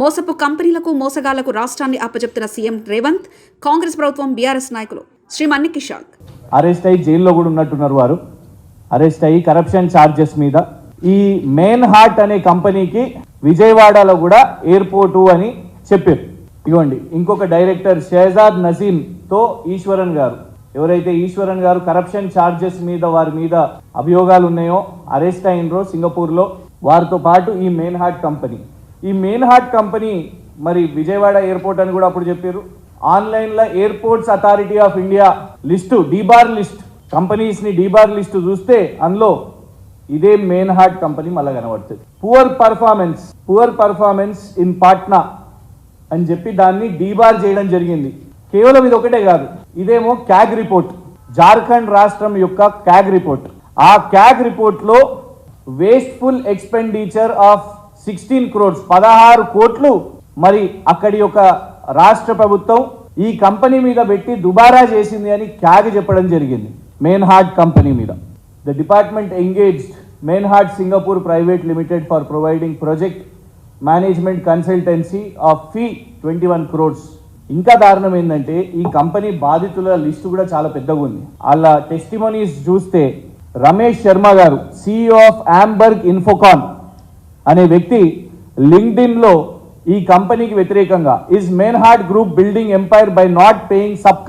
మోసపు కంపెనీలకు మోసగాళ్ళకు రాష్ట్రాన్ని అప్పచెప్తున్న సీఎం రేవంత్ కాంగ్రెస్ ప్రభుత్వం బీఆర్ఎస్ నాయకులు శ్రీ మన్ని కిషాక్ అరెస్ట్ అయ్యి జైల్లో కూడా ఉన్నట్టున్నారు వారు. అరెస్ట్ అయ్యి కరప్షన్ ఛార్జెస్ మీద. ఈ మెయిన్ హార్ట్ అనే కంపెనీకి విజయవాడలో కూడా ఎయిర్పోర్టు అని చెప్పారు. ఇవ్వండి ఇంకొక డైరెక్టర్ షేజాద్ నసీం తో ఈశ్వరన్ గారు. ఎవరైతే ఈశ్వరన్ గారు కరప్షన్ ఛార్జెస్ మీద వారి మీద అభియోగాలు ఉన్నాయో అరెస్ట్ అయినరో సింగపూర్లో వారితో పాటు ఈ మెయిన్ హార్ట్ కంపెనీ. ఈ మెయిన్ హార్ట్ కంపెనీ మరి విజయవాడ ఎయిర్పోర్ట్ అని కూడా అప్పుడు చెప్పారు. ఆన్లైన్లో airports authority of India list debar list కంపెనీస్ని debar list చూస్తే అందులో ఇదే మెయిన్ హార్ట్ కంపెనీ మళ్ళీ కనబడుతుంది. Poor performance poor performance in Patna అని చెప్పి దాన్ని డీబార్ చేయడం జరిగింది. కేవలం ఇది ఒకటే కాదు ఇదేమో క్యాగ్ రిపోర్ట్ జార్ఖండ్ రాష్ట్రం యొక్క క్యాగ్ రిపోర్ట్. ఆ క్యాగ్ రిపోర్ట్లో wasteful expenditure of sixteen crores పదహారు కోట్లు మరి అక్కడి యొక్క రాష్ట్ర ప్రభుత్వం ఈ కంపెనీ మీద పెట్టి దుబారా చేసింది అని క్యాగ్ చెప్పడం జరిగింది. మెయిన్ హార్ట్ కంపెనీ మీద. The department engaged Meinhardt Singapore private limited for providing project management consultancy of fee twenty one crores ఇంకా దారుణం ఏంటంటే ఈ కంపెనీ బాధితుల లిస్టు కూడా చాలా పెద్దగా ఉంది. వాళ్ళ టెస్టిమోనీస్ చూస్తే రమేష్ శర్మ గారు సిఇఓ ఆఫ్ ఆంబర్గ్ ఇన్ఫోకాన్ అనే వ్యక్తి లింక్డ్ఇన్లో ఈ కంపెనీకి వ్యతిరేకంగా is Meinhardt group building empire by not paying sub